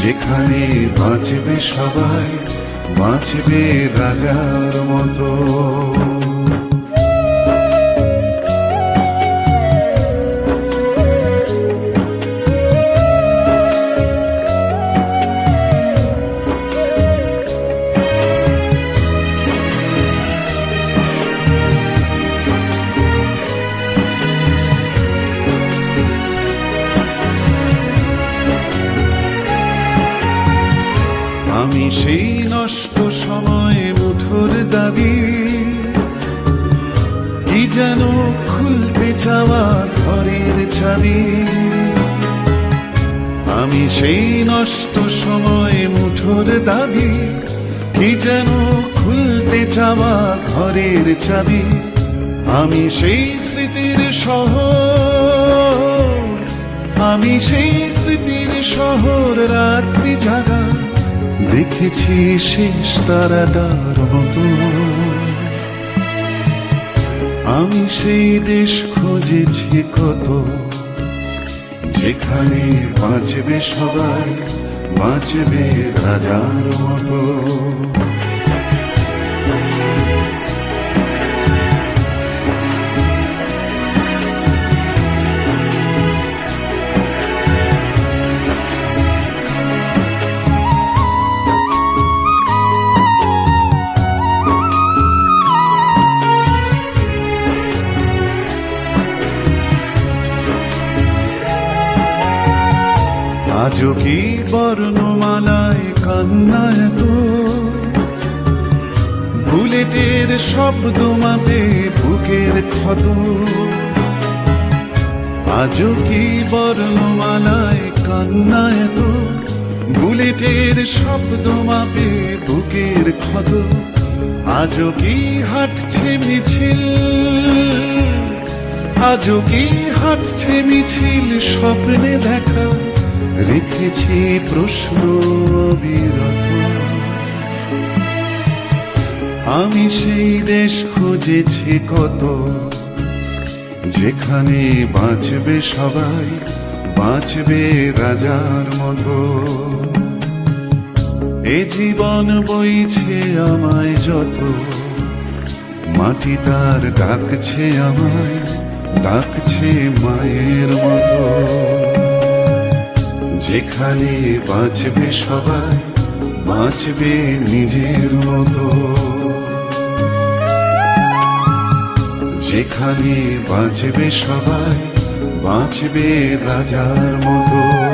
যেখানে বাঁচবে সবাই বাঁচবে রাজার মতো। আমি সেই নষ্ট সময় মুঠোর দাবি। কি যেন খুলতে চাওয়া ঘরের চাবি আমি সেই নষ্ট সময় মুঠোর দাবি। কি যেন খুলতে চাওয়া ঘরের চাবি আমি সেই স্মৃতির শহর। আমি সেই স্মৃতির শহর রাত্রি জাগা। দেখেছি শেষ তারাটার মতো। আমি সেই দেশ খুঁজেছি কত, যেখানে বাঁচবে সবাই, বাঁচবে রাজার মতো। আজও কি বর্ণমালায় কান্না এত বুলেটের শব্দ মাপে বুকের ক্ষত। আজও কি বর্ণমালায় কান্না এত বুলেটের শব্দ মাপে বুকের ক্ষত। আজও কি হাঁটছে মিছিল? আজও কি হাঁটছে মিছিল স্বপ্নে দেখা? রেখেছি প্রশ্ন বিরত। আমি সেই দেশ খুঁজেছি কত, যেখানে বাঁচবে সবাই, বাঁচবে রাজার মতো। এ জীবন বইছে আমায় যত, মাটি তার ডাকছে আমায়, ডাকছে মায়ের মতো। যেখানে বাঁচবে সবাই বাঁচবে নিজের মতো। যেখানে বাঁচবে সবাই বাঁচবে রাজার মতো।